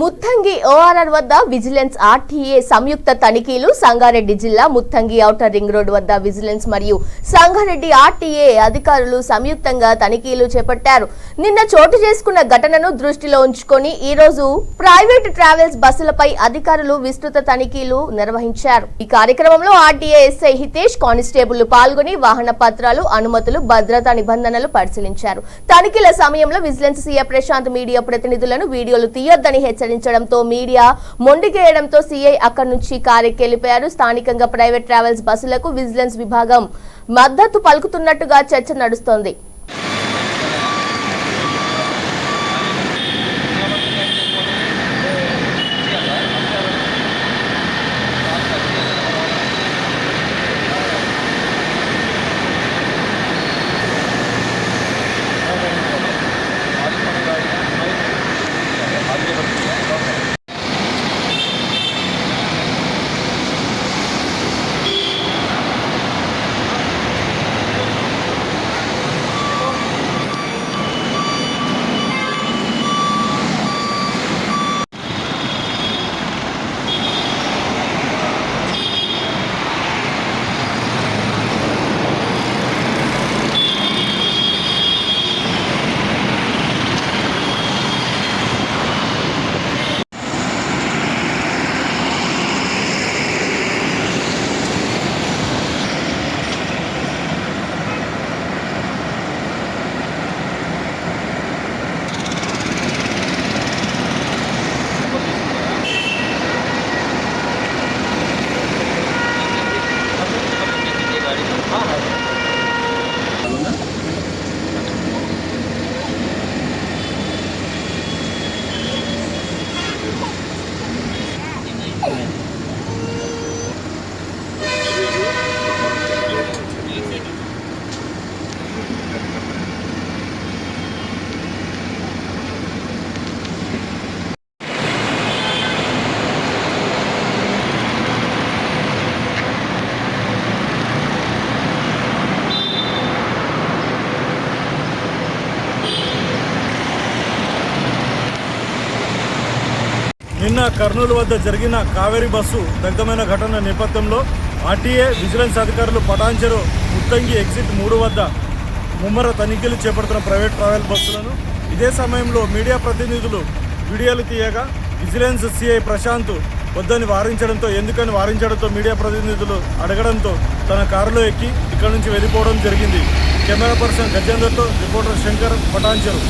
Muthangi ORR వద్ద vigilance RTA సంయుక్త తనిఖీలు సంగారెడ్డి జిల్లా ముత్తంగి ఔటర్ రింగ్ రోడ్ వద్ద విజిలెన్స్ మరియు సంగారెడ్డి ఆర్టీఏ అధికారులు సంయుక్తంగా తనిఖీలు చేపట్టారు. నిన్న చోటు చేసుకున్న ఘటనను దృష్టిలో ఉంచుకొని ఈ రోజు ప్రైవేట్ ట్రావెల్స్ బస్సులపై అధికారులు విస్తృత తనిఖీలు నిర్వహించారు. ఈ కార్యక్రమంలో ఆర్టీఏ ఎస్ఐ హితేష్ కానిస్టేబుల్ పాల్గొని వాహన పత్రాలు అనుమతులు భద్రతా నిబంధనలు పరిశీలించారు. తనిఖీల సమయంలో విజిలెన్స్ సీఏ ప్రశాంత్ మీడియా ప్రతినిధులను వీడియోలు తీయొద్దని హెచ్చరించడంతో మీడియా మొండికేయడంతో సీఐ అక్కడి నుంచి కారెక్కెళ్ళిపోయారు స్థానికంగా ప్రైవేట్ ట్రావెల్స్ బస్సులకు విజిలెన్స్ విభాగం మద్దతు పలుకుతున్నట్టుగా చర్చ నడుస్తోంది. నిన్న కర్నూలు వద్ద జరిగిన కావేరీ బస్సు దగ్ధమైన ఘటన నేపథ్యంలో ఆర్టీఏ విజిలెన్స్ అధికారులు పటాంచెరు ముత్తంగి ఎగ్జిట్ మూడు వద్ద ముమ్మర తనిఖీలు చేపడుతున్న ప్రైవేట్ ట్రావెల్ బస్సులను. ఇదే సమయంలో మీడియా ప్రతినిధులు వీడియోలు తీయగా విజిలెన్స్ సిఐ ప్రశాంత్ వద్దని వారించడంతో ఎందుకని వారించడంతో మీడియా ప్రతినిధులు అడగడంతో తన కారులో ఎక్కి ఇక్కడి నుంచి వెళ్ళిపోవడం జరిగింది. కెమెరా పర్సన్ గజేందర్తో రిపోర్టర్ శంకర్ పటాంచరు